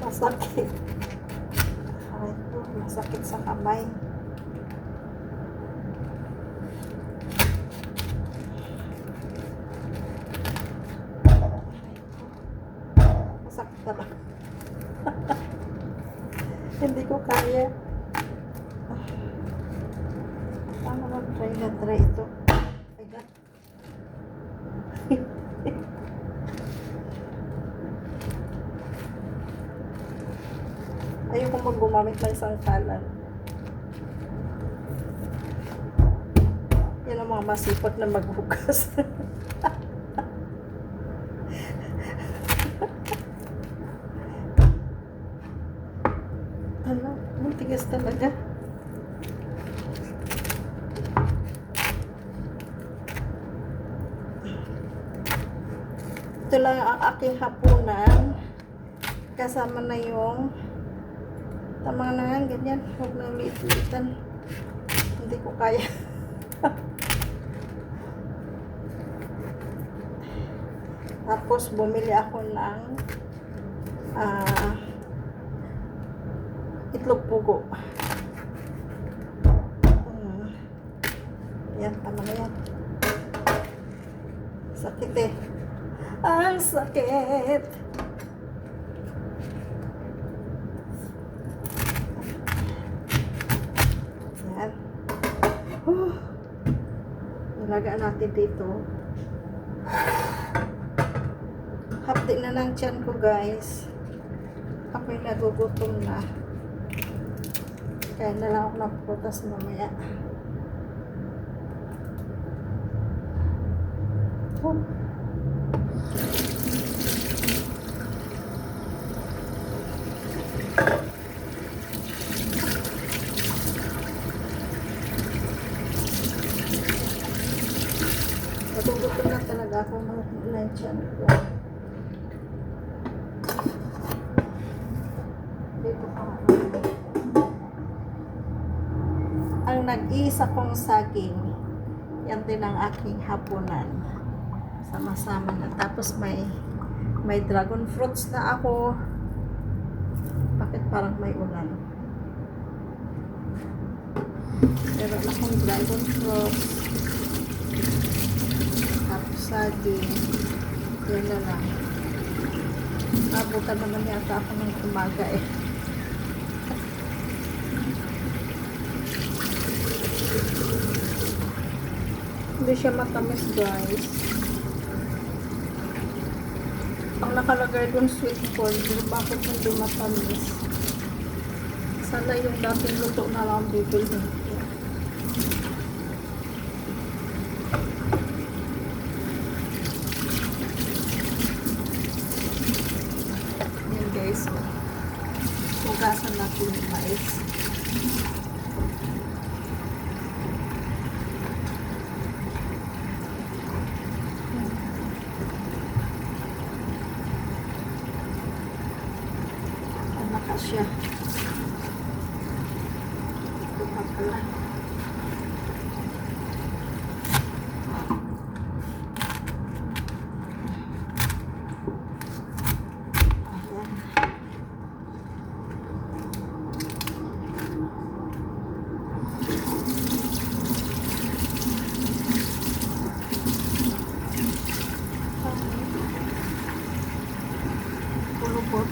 Masakit. Aray ko, masakit sa kamay. Masakit talaga. Hindi ko kaya. Paano mag-try na try ito? Mag gumamit ng isang kalan. Yan ang mga masipag na maghugas. ano, ang tigas talaga. Ito lang ang aking hapunan. Kasama na yung Tama na yan, ganyan. Huwag na ulit-ulitan. Hindi ko kaya. Tapos, bumili ako ng ah, itlog pugo. Hmm. Yan, tama na yan. Sakit eh. Ang sakit. Yan. Oh. Ilagaan natin dito. Hapdi na ng tiyan ko guys. Ako'y nagugutom na. Kaya na lang ako ng prutas mamaya. Oh. Nagugutom na talaga ako ng ng tiyan ko. Ang nag-iisa kong saging, yan din ang aking hapunan. Sama-sama na. Tapos may may dragon fruits na ako. Bakit parang may ulan? Meron akong dragon fruits. Tapos saging. Yan na lang. Nabutan naman yata ako ng umaga eh. Hindi siya matamis guys. Ang nakalagay dun sweet corn, bakit hindi matamis? Sana yung dating luto na lang bibilhin ko. Yan guys. Hugasan natin yung mais. Ano ka siya? Ito pa pala. Ayan. Pulupot.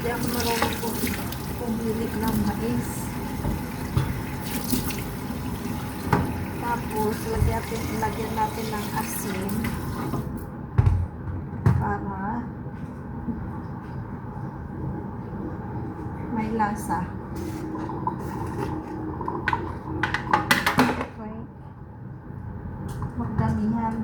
Hindi ako marunong po pumili ng mais. Tapos, lagyan natin, lagyan natin ng asin para may lasa. Okay. Magdamihan.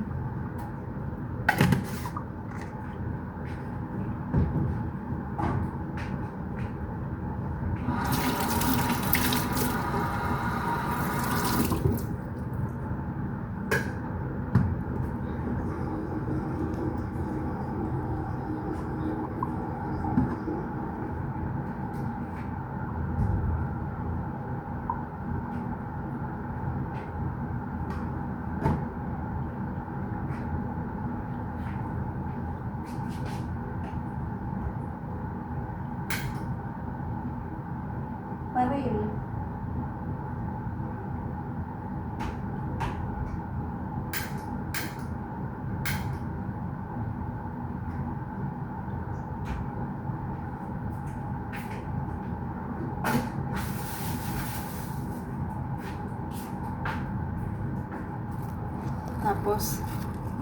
Tapos,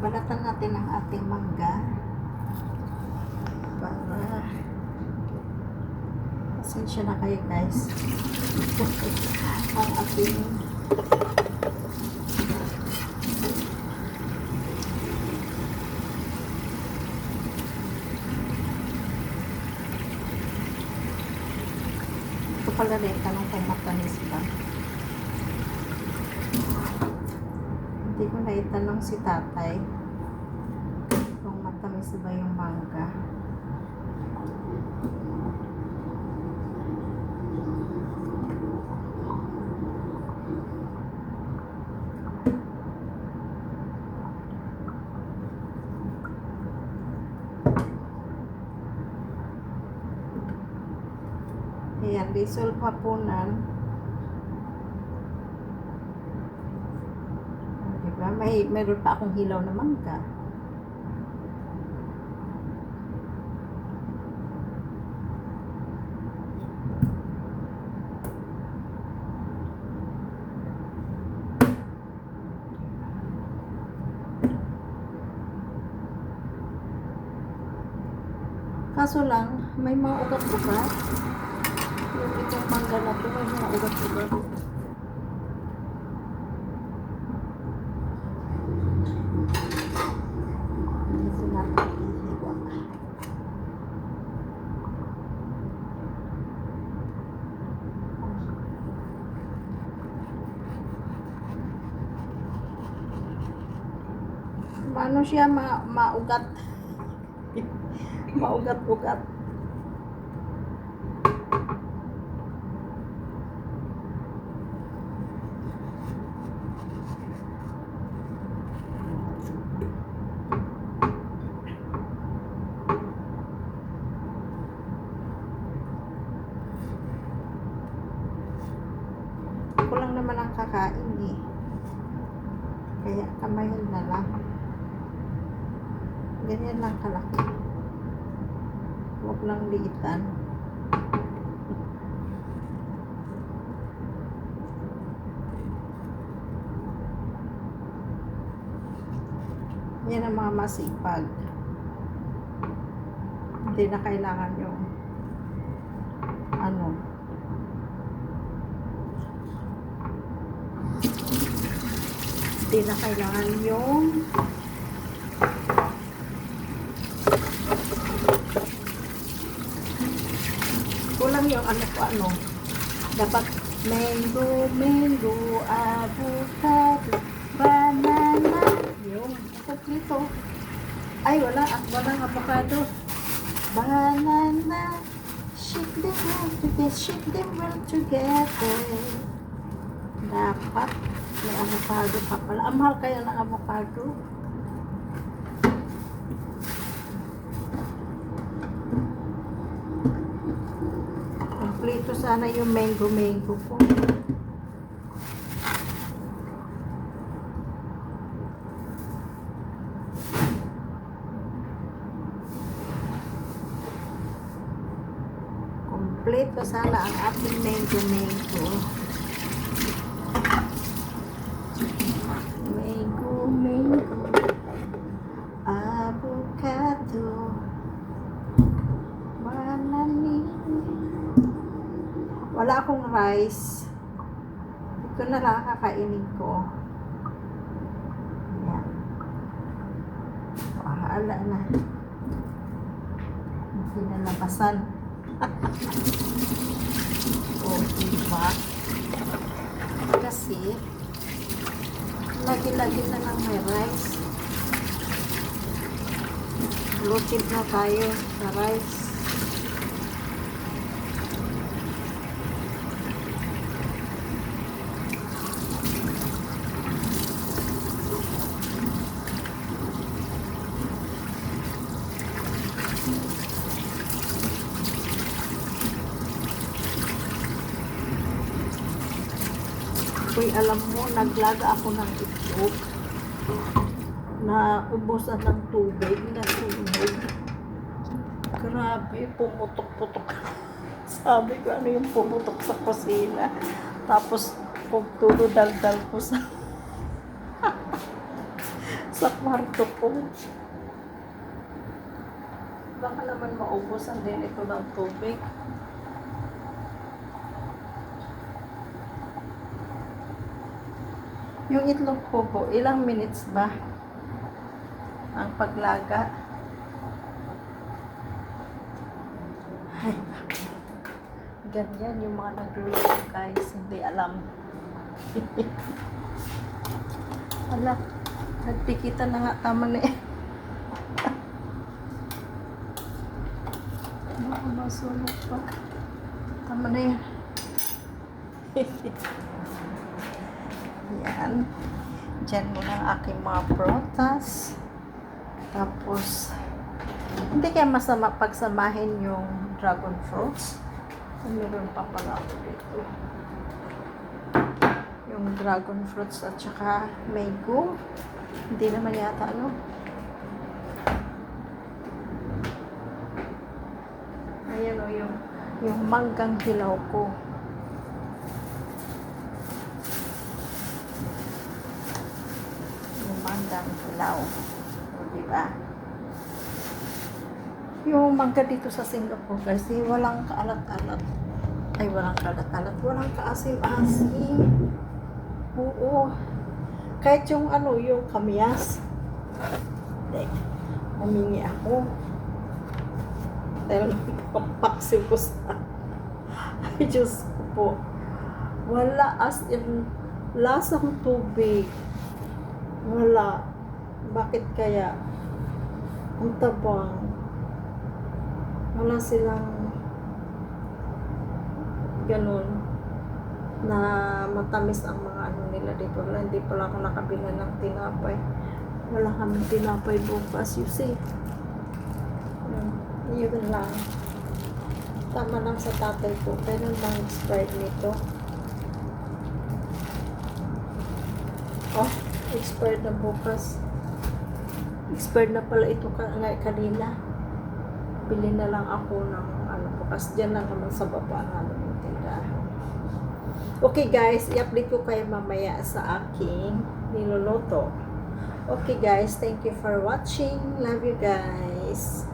balatan natin ang ating mangga. Para, pasensya na kayo guys. ang ating Ito pala rin, tanong kung matamis ba. Hindi ko naitanong si tatay kung matamis ba yung mangga. Ayan, dissolve hapunan. Ah, Diba? May, meron pa akong hilaw na mangga. Kaso lang, may mga ugat-ugat. Yung itong mangga na to, may mga ugat-ugat. Kasi natin ihiwa. Ano siya ma maugat? Maugat-ugat. Ako lang naman ang kakain eh. Kaya kamayin na lang. Ganyan lang kalaki. Huwag lang liitan. Yan ang mga masipag. Hindi na kailangan yung ano, hindi na kailangan yung yung ano ko ano? Dapat mango mango avocado banana. Yung kompleto ay wala ah, walang avocado. Banana. Shake them well together shake them well together. Dapat may avocado pa pala. Ang mahal kaya ng avocado Kompleto sana yung mango mango ko. Kompleto sana ang ating mango mango. Mango mango. Avocado. Banana. Wala akong rice. Ito na lang kakainin ko. Yan. Pahala na. Hindi na labasan. o, diba? Kasi, lagi-lagi na lang may rice. Lutid na tayo sa rice. Naglaga ako ng itlog na ubusan ng tubig na sunog. Grabe, pumutok-putok. Sabi ko, ano yung pumutok sa kusina. Tapos, kung tulo daldal ko sa... sa kwarto ko. Baka naman maubusan din ito ng tubig. Yung itlog ko po, ilang minutes ba? Ang paglaga. Ay, ganyan yung mga nagluluto guys, hindi alam. Ala, nagpikita na nga tama na eh. Baka masunog pa. Tama na yan. yan. Diyan muna ang aking mga protas. Tapos, hindi kaya masama pagsamahin yung dragon fruits. Meron pa pala ako dito. Yung dragon fruits at saka mango. Hindi naman yata ano. Ayan o yung, yung manggang hilaw ko. Yung hilaw. O, diba? Yung mangga dito sa Singapore kasi walang kaalat-alat. Ay, walang kaalat-alat. Walang kaasim-asim. Oo. Kahit yung ano, yung kamyas. Like, humingi ako. Dahil pampaksin ko sa... Ay, Diyos ko po. Wala as in lasang tubig. Wala. Bakit kaya? Ang tabang. Wala silang ganun na matamis ang mga ano nila dito. Wala, hindi pala ako nakabila ng tinapay. Wala kami tinapay bukas, you see. Hmm, yun lang. Tama lang sa tatay ko. Kailan bang expired nito? Oh, expired na bukas. Expired na pala ito kanina. Bili na lang ako ng ano bukas. Diyan lang naman sa baba namin yung tindahan. Okay guys, i-update ko kayo mamaya sa aking niluluto. Okay guys, thank you for watching. Love you guys.